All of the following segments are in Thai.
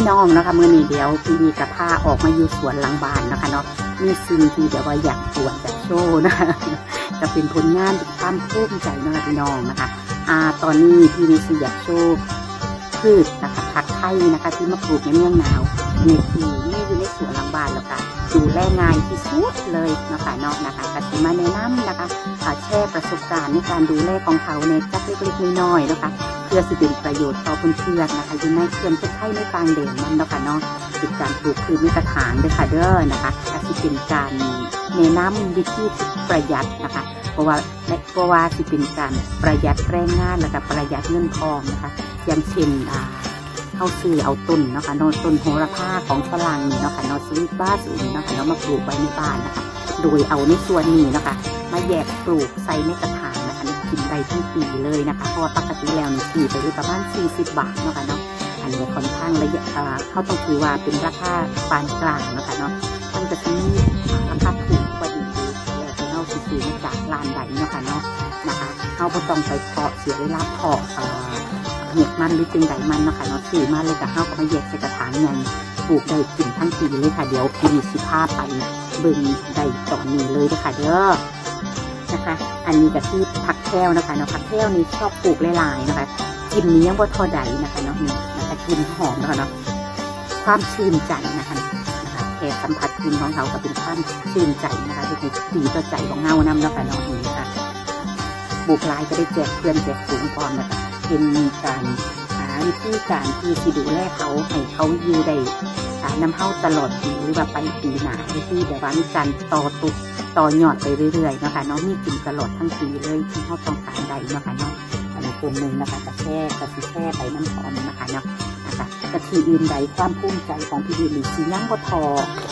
สวัสดีค่ะพี่น้องนะคะมื่อนี้เดี๋ยวพี่มีกระพาออกมาอยู่สวนหลังบ้านนะคะเนาะมีสิ่งที่เดี๋ยวว่าอยากตรวจจากโชว์นะคะจะเป็นผลงานเป็นความภูมิใจนะคะพี่น้องนะคะอ่าตอนนี้พี่มีสิอยากโชว์พืชนะคะผักไทยนะคะที่มาปลูกในเมืองหนาวในที่นี่อยู่ในสวนหลังบ้านแล้วก็ดูแลง่ายที่สุดเลยนะคะเนาะนะคะกสิมาแนะนำนะคะแชร์ประสบการณ์ในการดูแลของเขาในจักเล็กๆน้อยๆนะคะ พื่อสิเป็นประโยชน์ต่อเพื่อนๆนะคะอยู่ในเขื่อนเพื่อไทยในกลางเด่นนั่นเนาะค่ะเนาะเป็นการปลูกพืชในกระถางเด้วยค่ะเด้อนะคะอาจสิเป็นการแนะนำวิธีประหยัดนะคะ เพราะว่าและเพราะว่าสิเป็นการประหยัดแรงงานแล้วก็ประหยัดเงินทองนะคะ อย่างเช่นอ่าเข้าซื้อเอาต้นเนาะค่ะนต้นโหระพาของฝรั่งนี่เนาะค่ะเนาะซื้อบ้าสูงเนาะค่ะเนาะมาปลูกไว้ในบ้านนะคะ โดยเอาในส่วนนี้นะคะมาแยกปลูกใส่ในกระถาง กินได้ทั้งปีเลยนะคะ เพราะว่าปกติแล้วนี่ปีไปเลยประมาณ 40 บาทเนาะค่ะเนาะ อันนี้ค่อนข้างระยะเอ่อเขาต้องถือว่าเป็นราคาปานกลางนะคะเนาะมันจะมีราคาถูกกว่าดีแล้วที่เราซื้อมาจากร้านใดเนาะค่ะเนาะนะคะเขาบ่ต้องไปเพาะเสียเวลาเพาะเอ่อเห็ดมันหรือจึงใดมันเนาะคะเนาะซื้อมาเลยกับเขาก็มาแยกใส่กระถางใหญ่ปลูกได้กินทั้งปีเลยค่ะ เดี๋ยวพี่สิพาไปเบิ่งได้ตอนนี้เลยเด้อค่ะเด้อนะคะ อันนี้ก็คือผักแก้วนะคะเนาะผักแก้วนี่ชอบปลูกหลายๆนะคะกินนี้ยังบ่ทอใดนะคะเนาะนี่นะคะกินหอมนะคะเนาะความชื่นใจนะคะนะคะแค่สัมผัสกลินของเขาก็เป็นความชื่นใจนะคะที่ดีต่อใจของเงานำเนาะค่ะเนาะนี่นะคะปลูกลายก็ได้แจกเพื่อนแจกฝูงก่อนนะคะเป็นการหาวิธีการที่สิดูแลเขาให้เขาอยู่ได้อ่านำเข้าตลอดปีหรือว่าไปปีหนาที่แบบว่ามีการต่อตุก ต่อยอดไปเรื่อยๆนะคะเนาะมีกินตลอดทั้งปีเลยที่เขาต้องการใดนะคะเนาะอันนี้กลุ่มหนึ่งนะคะกระแช่กระสิแช่ไปน้ำหอมนะคะเนาะนะคะกะทีอื่นใดความภูมิใจของพี่ดีหรือสีย่างก็ทอ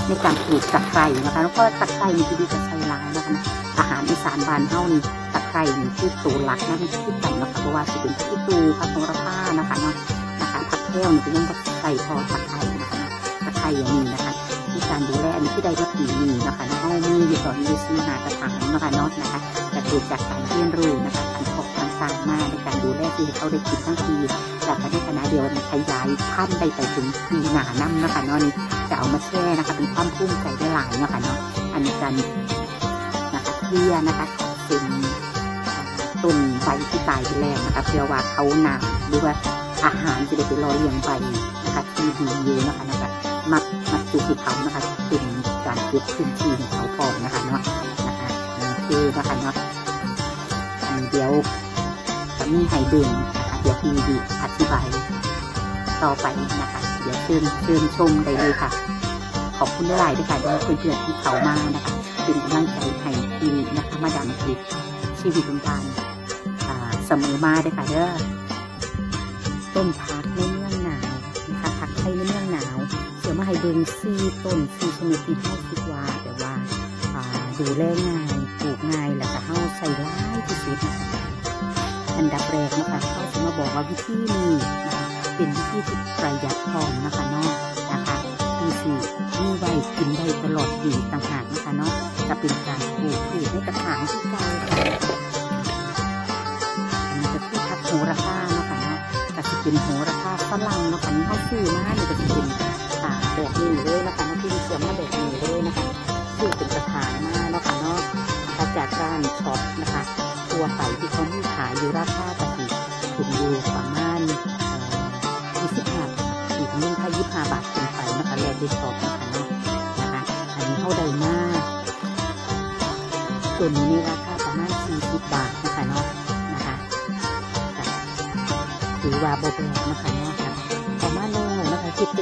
ในการปลูกตะไคร้นะคะแล้วก็ตะไคร่พี่ดีจะใช้ร้ายนะคะอาหารอีสานบ้านเฮานี่ตะไคร้นี่คือตัวหลักนะมันคือกันเนะคะเพราะว่าสิเป็นที่ตูพักโหระพานะคะเนาะนะคะผักแก้วนี่ก็ยังบ่ใส่พอตะไคร้นะคะตะไคร้อย่างนี้นะคะ การดูแลอันนี้ที่ได้รับปีนี้นะคะนาะเอามีอยู่ตอนนี้ซื้อหากระถางนะคะเนาะนะคะแต่เกิดจากการเรียนรู้นะคะการพบการสร้างมาในการดูแลที่เขาได้กินทั้งปีจากในคณะเดียวกันขยายพันธุ์ได้ไปถึงปีหนานํนะคะเนาะนี่จะเอามาแช่นะคะเป็นความภูมิใจได้หลายนะคะเนาะอันนี้การนะคะเคลียนะคะของเป็นต้นใบที่ตายไปแล้วนะคะเพื่อว่าเขาหนาหรือว่าอาหารจะได้ไปรอเลี้ยงใบนะคะที่ดีอยู่นะคะนะคะมัด มัดจุที่เขานะคะเป็นการเก็บพื้นที่ของเขาพอนะคะเนาะนะคะโอนะคะเนาะเดี๋ยวจะมีให้ดูนะคะเดี๋ยวพี่ดีอธิบายต่อไปนะคะ เดี๋ยวเชิญเชิญชมได้เลยค่ะ ขอบคุณหลายๆด้วยค่ะเดี๋ยเพื่อนๆที่เขามานะคะเป็นกำลังใจให้ทีนะคะมาดันคลิปชีวิตของการอ่าเสมอมาด้วยค่ะเด้อต้นพักในเมือง เดี๋ยวมาให้เบิ่งซีต้นซีชนิดที่เฮาคิดว่าแต่ว่าดูแลง่ายปลูกง่ายแล้วก็เฮาใส่ร้ายที่สุดนะคะอันดับแรกนะคะเขาจะมาบอกว่าวิธีนี้เป็นวิธีที่ประหยัดทองนะคะเนาะนะคะที่สี่มีไว้กินได้ตลอดปีต่างหากนะคะเนาะจะเป็นการปลูกพืชในกระถางที่เก่ามันจะคือพักโหระพาเนาะค่ะเนาะก็จะเป็นโหระพาฝรั่งเนาะค่ะนี่เขาซื้อมา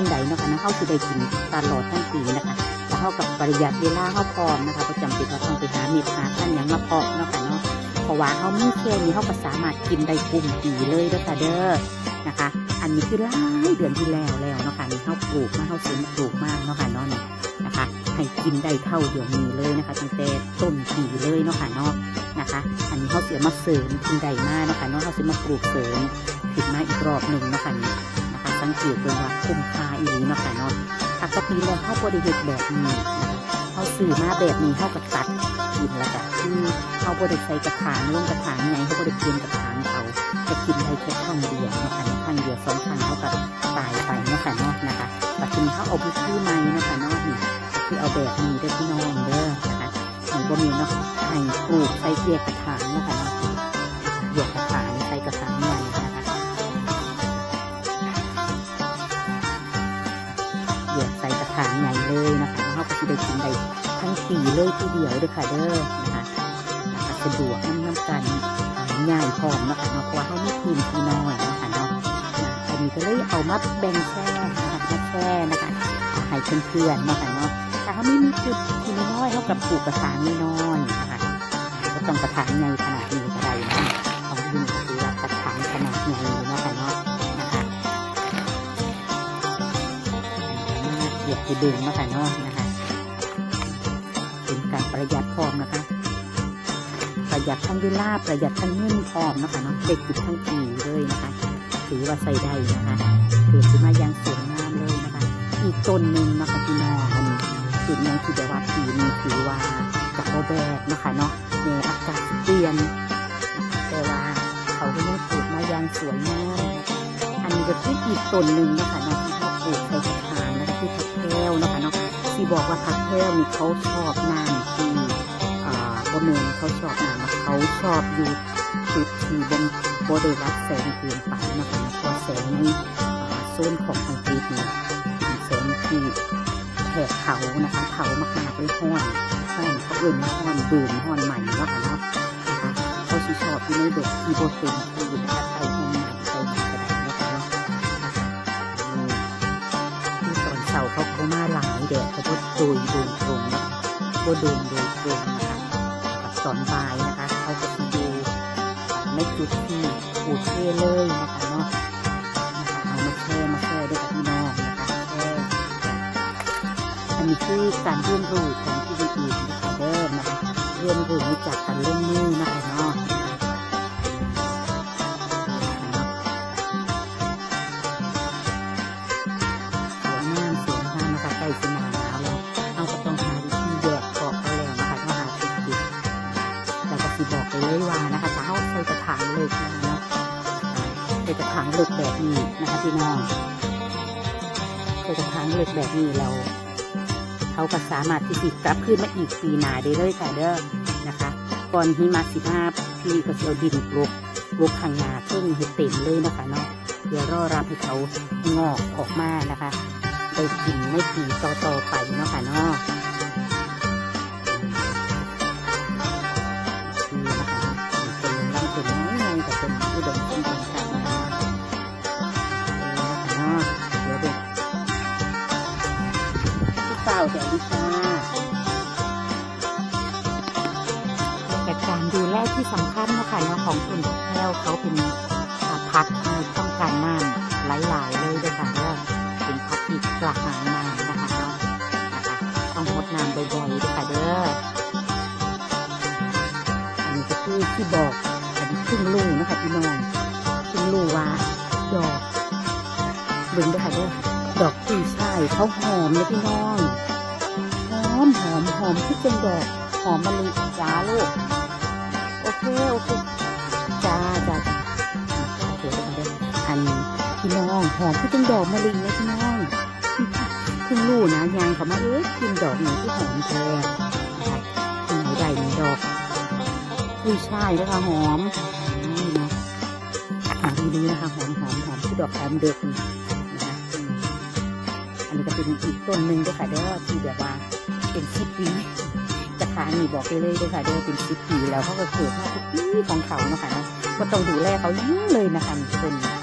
นะคะคิดเนไดเนาะคะนะเข้าสิได้กินตลอดทั้งปีนะคะแล้วเขากับประหยัดเวลาเขาพร้อมนะคะประจำเป็นว่าต้องไปหาเม็ดหาท่านอย่างมาเพาะเนาะค่ะเนาะเพราะว่าเขามีแค่นี้เขาก็สามารถกินได้กลุ่มปีเลยเด้อค่ะเด้อนะคะ อันนี้คือหลายเดือนที่แล้วแล้วเนาะค่ะนี่เขาปลูกมาเขาซื้อมาปลูกมากเนาะค่ะเนาะนะคะ ให้กินได้เท่าเดียวนี้เลยนะคะตั้งแต่ต้นปีเลยเนาะค่ะเนาะนะคะ อันนี้เขาเสียมาเสริมกินได้มากเนาะค่ะเนาะเขาซื้อมาปลูกเสริมขึ้นมาอีกรอบหนึ่งเนาะค่ะนี่นะคะ สังเกตดูว่าคุ้มค่า อีกนะคะเนาะปกติแล้วเขาบริเหตุแบบนี้เขาสื่อมาแบบนี้เขากระตัดกินแล้วก็คือเขาปริใส่กระถางล่งกระถางไงเขาบริเตรียมกระถางเขาจะกินได้แค่ข้างเดียวนะคะข้างเดียวสองข้างเขาก็ตายไปนะคะเนาะนะคะปัจจุบันเขาเอาไปซื้ไม้นะคะเนาะนี่ที่เอาแบบนี้ได้ที่น้องเด้อนะคะหอยบะหมี่เนาะไข่ปลูกใส่เกียกระถางนะคะเนาะเกียกระถางใส่กระถางเนี่ย เลยนะคะเราก็จะได้กินได้ทั้งปีเลยทีเดียวเด้อค่ะเด้อนะคะนะคะสะดวกน้ำน้ำกันง่ายพร้อมนะคะเนาะเพราะว่าเขามีพื้นที่น้อยนะคะเนาะอันนี้ก็เลยเอามาแบ่งแช่นะคะมาแช่นะคะเอาให้เพื่อนๆนะคะเนาะแต่เขาไม่มีจุดที่น้อยเท่ากับปลูกกระถางน้อยนะคะก็ต้องกระถางใหญ่ขนาดนี้ก็ได้นะของยินคือว่ากระถางขนาดใหญ่ กีดึงนะคะเนาะนะคะ เป็นการประหยัดพร้อมนะคะ ประหยัดทั้งเวลาประหยัดทั้งเงินพร้อมนะคะเนาะเด็กติดทั้งปีเลยนะคะ ถือว่าใส่ได้นะคะเกิดขึ้นมาอย่างสวยงามเลยนะคะ อีกต้นหนึ่งนะคะพี่น้องอันนี้จุดนี้คือแบบว่าปีนี้ถือว่ากับโบแบกนะคะเนาะในอากาศเปลี่ยนแต่ว่าเขาก็ยังปลูกมาอย่างสวยงามอันนี้ก็คืออีกต้นหนึ่งนะคะเนาะที่เขาปลูกใส่ ที่บอกว่าผักแพรวนี่เขาชอบน้ำที่อ่าบเมนเขาชอบน้ำนเขาชอบอยู่จุดที่บนบได้รับแสงเกินไปนะคะเพราะแสงในอ่าโซนของอังกฤษเนี่ยเป็นแสงที่แถบเขานะคะเขามากๆเลยห้อนห้อนเขาเอื่นห้อนดูมห้อนใหม่นะคะเนาะนะคะเขาชิชอบที่ในเด็กที่โบเต็มที่นะคะ มาหลายเด็กเขาก็โดยโดยตรงนะคะก็โดยโดยตรงนะคะกับตอนบายนะคะเขาจะดูในจุดที่ปูเช่เลยนะคะเนาะนะคะเอามาแช่มาแช่ด้วยกับพี่น้องนะคะแช่อันนี้คือการเรียนรู้ของที่ดีอีกนะคะเดิมนะคะเรียนรู้จากการลงมือนะคะ ใส่กระถางเล็กแบบนี้นะคะพี่น้องใส่กระถางเล็กแบบนี้แล้วเขาก็สามารถที่จะกลับขึ้นมาอีกปีหนาได้เลยค่ะเด้อนะคะก่อนหิมะสิบห้าพี่ก็จะเอาดินปลูกปลูกข้างหนาเพิ่งเห็ดเต็มเลยนะคะเนาะเดี๋ยวรอรับให้เขางอกออกมานะคะได้กินไม่ปีต่อๆไปเนาะค่ะเนาะ ที่ต้องการน้ำหลายๆเลยเลยค่ะว่าเป็นพักที่กระหายน้ำนะคะเนาะนะคะ ต้องงดน้ำบ่อยๆด้วยค่ะเด้ออันนี้ก็คือที่บอกอันนี้ครึ่งลูกนะคะพี่น้องครึ่งลูกว่าดอกเบิ่งด้วยค่ะเด้อดอกกุยช่ายเขาหอมเลยพี่น้องหอมหอมหอมที่เป็นดอกหอมมะลิจ้าลูกโอเคโอเค หอมที่เป็นดอกมะลิเลยพี่น้องเพิ่งรู้นะยางเขามาเอ๊ะกินดอกไหนที่หอมแท้นะคะที่ไหนใดมีดอกกุยช่ายแล้วค่ะหอมนี่นะอ่าดีๆนะคะหอมหอมหอมที่ดอกหอมเด็กนี่นะคะอันนี้ก็เป็นอีกต้นหนึ่งด้วยค่ะเด้อที่แบบว่าเป็นสิบปีจะขายนี่บอกไปเลยด้วยค่ะเด้อเป็นสิบปีแล้วเขาก็เกิดมาทุกปีของเขาเนาะค่ะนาะก็ต้องดูแลเขาเยอะเลยนะคะเป็นน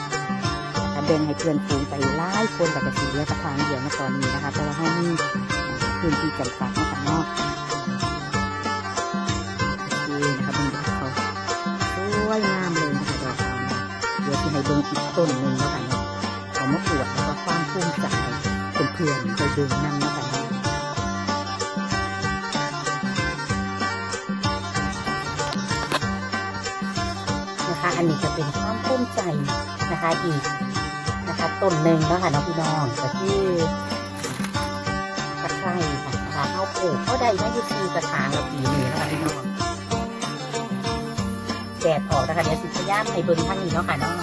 แบ่งให้เพื่อนฝูงไปไล่คนกับกระสีและกระทางเดียวนะตอนนี้นะคะเพราะว่าเขามีพื้นที่จำกัดเนาะคะเนาะโอเคนะคะเป็นดอกเขาสวยงามเลยนะคะดอกเขาเนี่ยเดี๋ยวที่ให้เบิ่งอีกต้นหนึ่งแล้วกันเนาะเอามาปวดแล้วก็ความภูมิใจเป็นเพื่อนไปดึงนั่งนะคะนะคะอันนี้จะเป็นความภูมิใจนะคะอีก นะคะต้นหนึ่งแล้วค่ะน้องพี่น้องก็ที่ตะไคร้ค่ะนะคะเขาปลูกเขาได้ไมาอยู่ที่กระถางละปีนี้นะคะพี่น้องแดดออกนะคะเดี๋ยวสิพยายามให้เบิ่งทางนี้เนาะค่ะเนาะ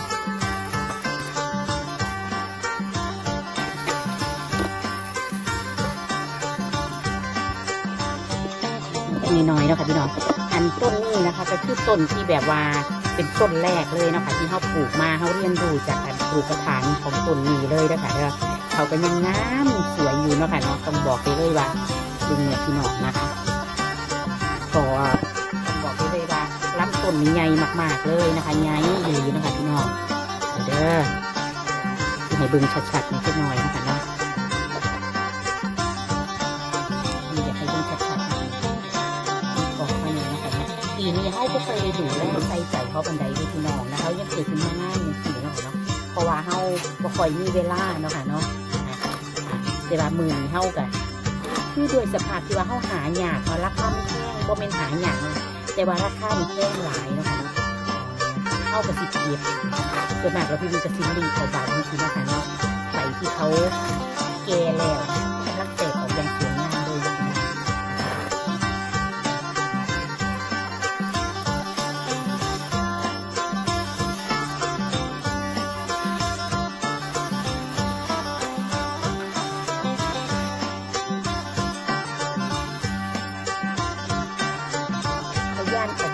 น้อยๆเนาะค่ะพี่น้อง อันต้นนี้นะคะ ก็คือต้นที่แบบว่าเป็นต้นแรกเลยเนาะคะที่เขาปลูกมาเขาเรียนรู้จากกา รปลูกระถางของต้นนี้เลยนะคะเด้อเขาก็ยังงามสวยอยู่เนาะค่ะเนาะต้องบอกไปเลยว่าดึงเนี่ยพี่น้องนะคะก็ต้องบอกไปเลยว่าลำต้นนี้ใหญ่มาก ๆเลยนะคะใหญ่ดีนะคะพี่น้องเด้อให้เบิ่งชัดๆนิดหน่อยนะคะเนาะนี่อยากให้เบิ่งชัดๆหน่อยบอกมาเนี่ยนะคะว่าปีนี้เขาก็เคยด้ดูแลใส่ใจเขาบันไดด้วยพี่น้องนะเขายังเกิดขึ้นมาง่ายอย่าง เพราะว่าเฮาบ่ค่อยมีเวลาเนาะค่ะเนาะแต่ว่ามือนี้เฮากันคือด้วยสภาพที่ว่าเฮาหาหยากเนาะราคาไม่แพงบ่แม่นหาหยากแต่ว่าราคานี่แพงหลายเนาะค่ะเฮากับสิเก็บส่วนมากเราพี่ดูกับซิมรีเขาบางทีนะค่ะเนาะใส่ที่เขาแก่แล้ว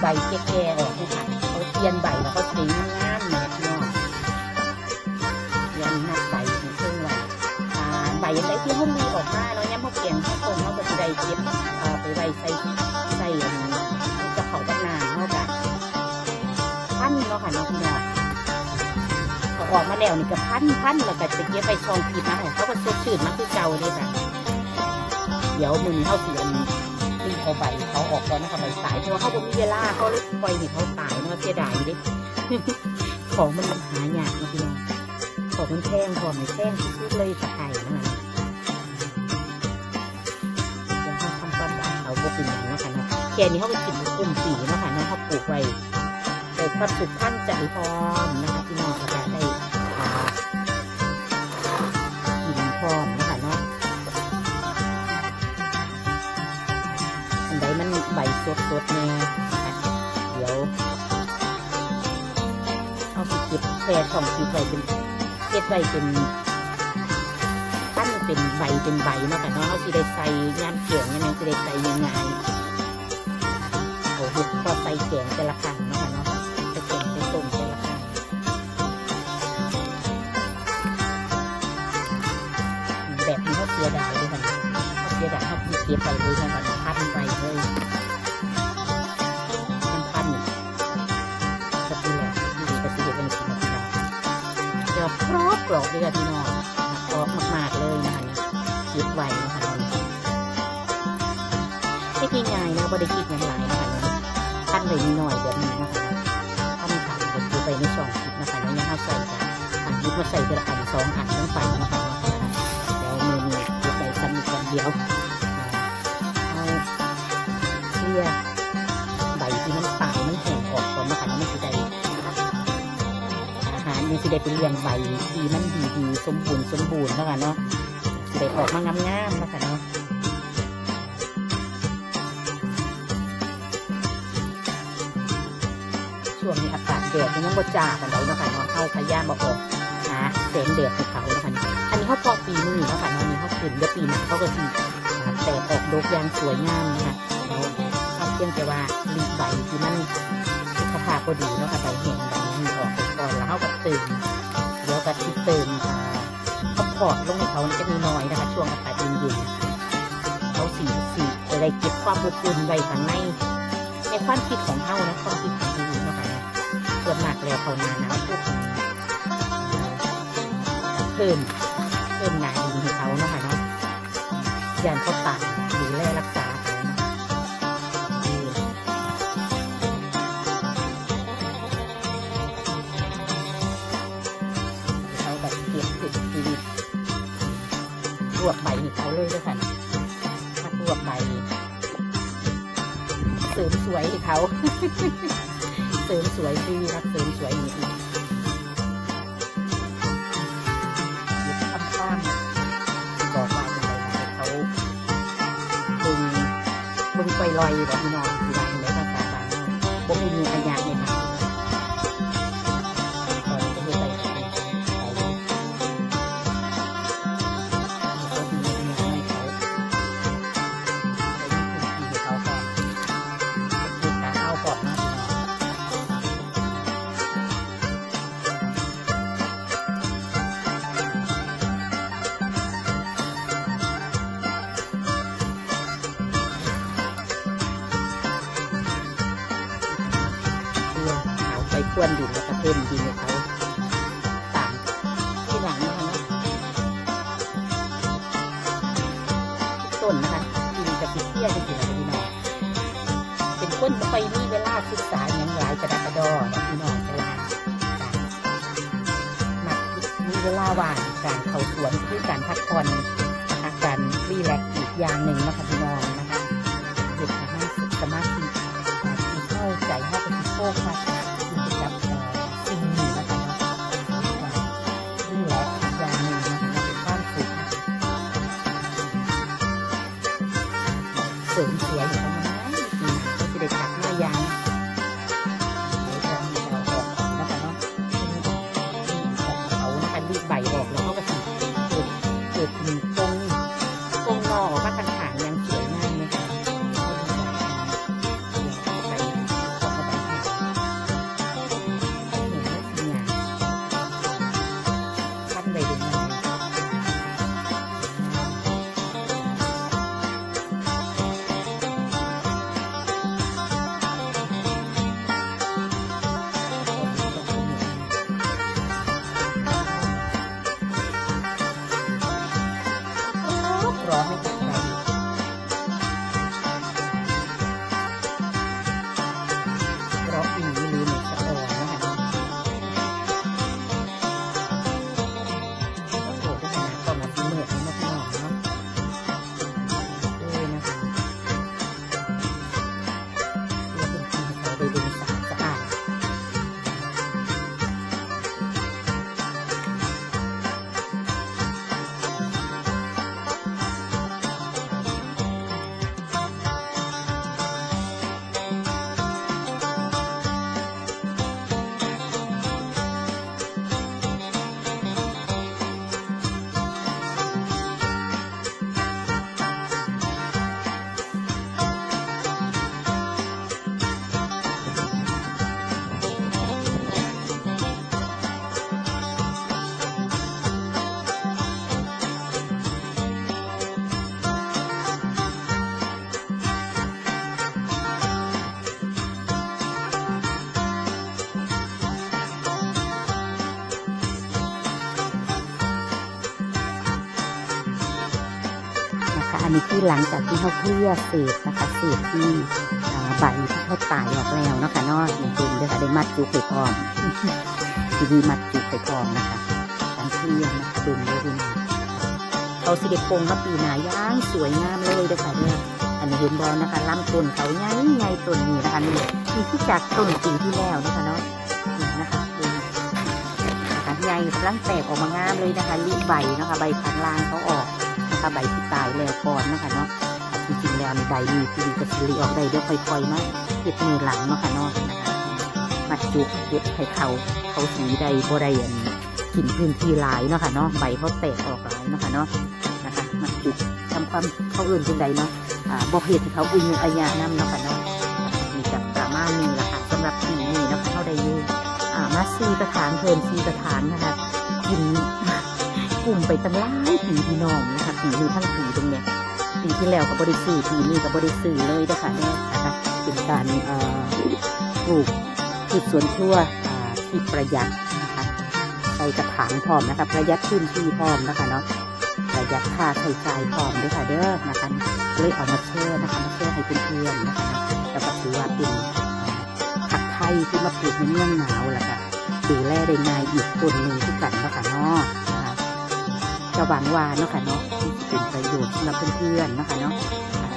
ใบแก่ๆออกนะคะเขาเทียนใบแล้วเขาสีงงามๆเนี่ยพี่น้องยันนับใบเป็นเครื่องไว้อ่าใบยังไงที่เขามีออกมาเนาะย่ำเขาเกียงเขาต้นเขาก็จะได้เก็บไปไว้ใส่ใส่อันนี้กระเป๋าบ้านนาเขากะพันเนาะค่ะเนาะพี่น้องเขาออกมาแล้วนี่ก็พันพันแล้วก็จะเก็บไปช่องผิดมาให้เขาก็สดชื่นมาคือเก่าเลยค่ะเดี๋ยวมือนี้เขาเสีย เขาใบเขาออกก่อนนะคะใบสายเพราะว่าเขาบ่มีเวลาเขาเลยปล่อยให้เขาตายเนาะเสียดายเดิของมันหายากนะพี่น้องของมันแพงของมันแพงที่สุดเลยสะไข่นะคะเดี๋ยวเขาทำความสะอาดเขาก็เป็นอย่างนะค่ะเนาะแค่นี้เขาก็กินกลุ่มสีนะค่ะเนาะเขาปลูกไว้แต่ความสุขขั้นใจพร้อมนะคะ สดสดๆแน่นะคะเดี๋ยวเอาสิเก็บแช่ช่องฟิตไว้เป็นเก็บไว้เป็นตั้นเป็นใบเป็นใบเนาะค่ะเนาะเอาสิได้ใส่ยามเกี่ยงยังไงสิได้ใส่ยังไงโอ้โหพอใส่แกงแต่ละครั้งเนาะค่ะเนาะใส่แกงใส่ต้มแต่ละครั้งแบบนี้เขาเสียดายเลยค่ะเนาเขาเสียดายเขาเก็บไปเลยนะคะเนาะพันไปเลย กรอบเลยค่ะพี่น้องกรอบมากๆเลยนะคะเนี่ยคิดไว้นะคะเนี่ยไม่กินง่ายนะไม่ได้คิดอย่างไรนะคะเนี่ยพันเลยนิดหน่อยแบบนี้นะคะพันถังเป็นตัวไปในช่องคิดนะคะเนี่ยยังเอาใส่กันอันนี้มาใส่ทีละอันสองอันลงไปนะคะเดี๋ยวมือนี้เก็บไปซ้ำอีกคนเดียวเอาเคลียใบที่มันตายมันแห้งออกก่อนนะคะแล้วมันสิได้ มันสิได้เป็นเลี้ยงใบที่มันดีดีๆสมบูรณ์สมบูรณ์เนาะคะเนาะสิได้ออกมางามๆเนาะคะเนาะช่วงนี้อากาศแดดมันยังบ่จ้ากันเลยเนาะคะเนาะเข้าพยายามบอกออกหาแสงแดดให้เขาเนาะคะเนี่ยอันนี้เขาพอปีมือเนาะคะเนาะนี่เขาขึ้นเดี๋ยวปีหน้าเขาก็สิแตกออกดอกยางสวยงามนะคะเขาเพียงแต่ว่าลีบใบที่มันสุขภาพก็ดีเนาะค่ะใบแห้งใบ ออกไปก่อนแล้วเขาก็เติมเดี๋ยวก็ที่เติมอ่าเขาพอดลงให้เขาจะมีน้อยนะคะ ช่วงอากาศเย็นๆเขาสีสีอะไรเก็บความอบอุ่นไว้ข้างในในความคิดของเขานะความคิดของเขานะคะเนาะส่วนมากแล้วเขานานาวปุ๊บเพิ่มเพิ่มหนาดินให้เขานะคะเนาะยานเขาตายดูแลรักษา ให้เขา เสริมสวยฟรีรับเสริมสวยนี่อีกยึดคำข้ามบอกว่าอย่างไรนะเขาบึงบึงไปลอยแบบพี่น้อนที่ไรในภาษาต่านเราบ่มีมีอาญาเนี่ย ใจเข้กับที่โฟกัสที่ะ หลังจากที่เขาเคลียเศษนะคะเศษที่ใบที่เขาตายออกแล้วนะคะเนาะนี่เป็นเลยค่ะได้มัดจุกไปพร้อมทีวีมัดจุกไปพร้อมนะคะการเคลียนะคะดึงเลยดีนะเขาสิเด็ปงมาปีหนาย่างสวยงามเลยเด้อค่ะเนี่ยอันนี้เห็นบอลนะคะลำต้นเขาใหญ่ใหญ่ต้นนี้นะคะนี่นี่ที่จากต้นปีที่แล้วนะคะเนาะนี่นะคะนะคะใหญ่กำลังแตกออกมางามเลยนะคะรีบใบนะคะใบข้างล่างเขาออก นะคะใบที่ตายแล้วก่อนนะคะเนาะจริงๆแล้วในใบมีที่ดีกับสิริออกได้เดี๋ยวค่อยๆมาเก็บมือหลังเนาะค่ะเนาะนะคะมัดจุกเก็บให้เขาเขาสีใดบ่ได้อันกินพื้นที่ลายเนาะค่ะเนาะใบเขาแตกออกลายเนาะค่ะเนาะนะคะมัดจุกทำความเขาอื่นจังใดเนาะอ่าบ่เห็ดให้เขาบุญอาญานำเนาะค่ะเนาะมีจับสามารถมีละค่ะสำหรับปีนี้เนาะค่ะเขาได้อยือ่ามาซีกระถางเพิ่มซีกระถางนะคะกิน กลุ่มไปตั้งหลายปีพี่น้องนะคะปีนี้ทั้งปีตรงเนี้ยปีที่แล้วกับบริสื่อปีนี้กับบริสื่อเลยนะคะเนี่นะคะเป็นการปลูกพืชสวนครัวอ่าที่ประหยัดนะคะใส่กระถางพร้อมนะคะประหยัดพื้นที่พร้อมนะคะเนาะประหยัดค่าใช้จ่ายพร้อมด้วยค่ะเด้อนะคะเลยเอามาแช่นะคะมาแช่ให้เพื่อนๆนะคะเนะแล้วก็ถือว่าเป็นผักไทยที่มาปลูกในเมืองหนาวแหละค่ะดูแลได้ง่ายอีกคนหนึ่งที่กันนะคะเนาะ จะหวังว่าเนาะค่ะเนาะที่เป็นประโยชน์สำหรับเพื่อนๆเนาะค่ะเนาะอ่า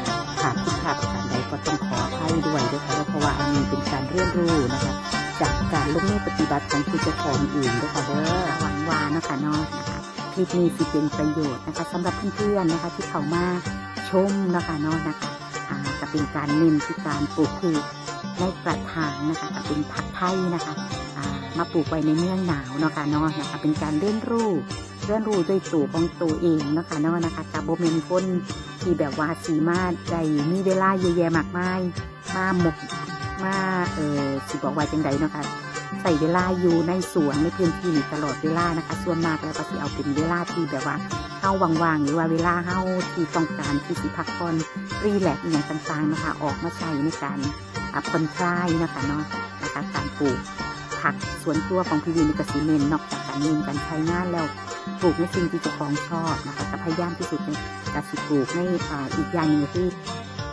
หากผิดพลาดประการใดก็ต้องขออภัยด้วยด้วยค่ะเพราะว่าอันนี้เป็นการเรียนรู้นะคะ จากการลงมือปฏิบัติของผู้เจ้าของอื่นด้วยค่ะเด้อหวังว่าเนาะค่ะเนาะนะคะคลิปนี้สิเป็นประโยชน์นะคะสำหรับเพื่อนๆนะคะ ที่เข้ามาชมนะคะเนาะนะคะอ่าจะเป็นการเน้นที่การปลูกพืชในกระถางนะคะจะเป็นผักไทยนะคะอ่ามาปลูกไว้ในเมืองหนาวเนาะค่ะเนาะนะคะ เป็นการเรียนรู้ เรียนรู้ด้วยตัวของตัวเองนะคะเนาะนะคะกับโบเมนคนที่แบบว่าสีมาใจมีเวลาเยอะแยะมากมายมาหมกมาเออสิบอกว่าจังใดเนาะคะใส่เวลาอยู่ในสวนในพื้นที่ตลอดเวลานะคะ ส่วนมากแล้วก็สิเอาเป็นเวลาที่แบบว่าเฮาว่างๆหรือว่าเวลาเฮาที่ต้องการที่สิพักผ่อนรีแลกซ์อย่างต่างๆนะคะ ออกมาใช้ในการอะผ่อนคลายนะคะเนาะนะคะการปลูก ผักสวนครัวของพี่วินนี่ก็สิเน้นนอกจากการเน้นการใช้งานแล้วปลูกในสิ่งที่เจ้าของชอบนะคะก็พยายามที่สุดในการสิปลูกในอ่าอีกอย่างหนึ่งคือ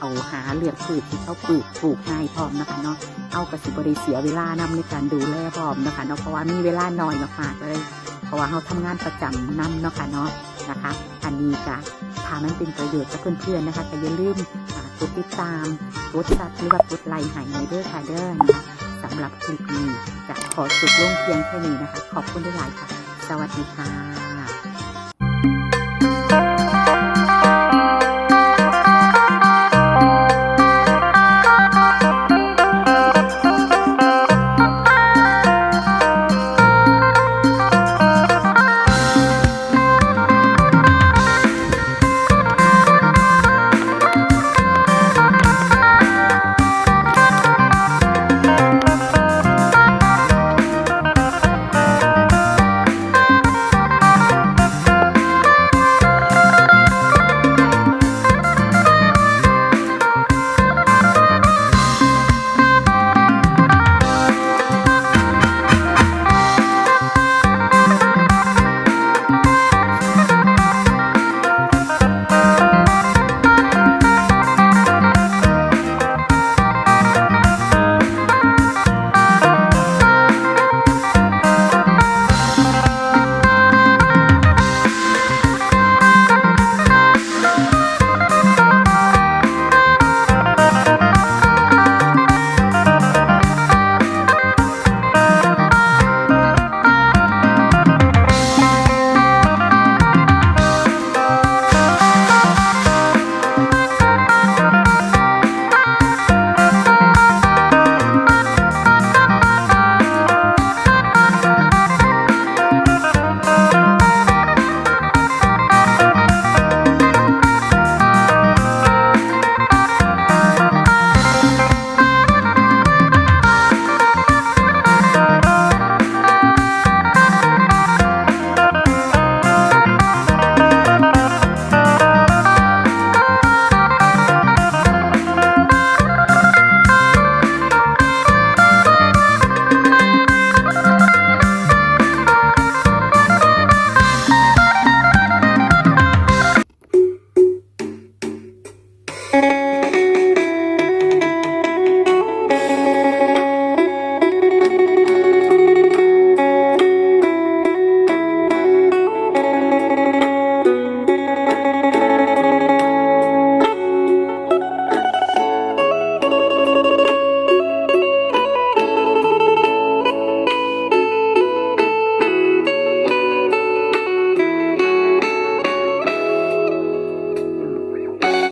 เอาหาเลือกพืชที่เขาปลูกปลูกง่ายพร้อมนะคะเนาะเอากระสิบริเสียเวลานำในการดูแลพร้อมนะคะเนาะเพราะว่ามีเวลาน้อยมากๆเลย เพราะว่าเขาทำงานประจำนำเนาะค่ะเนาะนะคะ อันนี้ก็ถ้ามันเป็นประโยชน์กับเพื่อนๆนะคะก็อย่าลืมกดติดตามกดซับหรือว่ากดไลค์ให้ในเด้อค่ะเด้อนะคะสำหรับคลิปนี้ ขอสุดลงเพียงแค่นี้นะคะ ขอบคุณหลายค่ะ สวัสดีค่ะ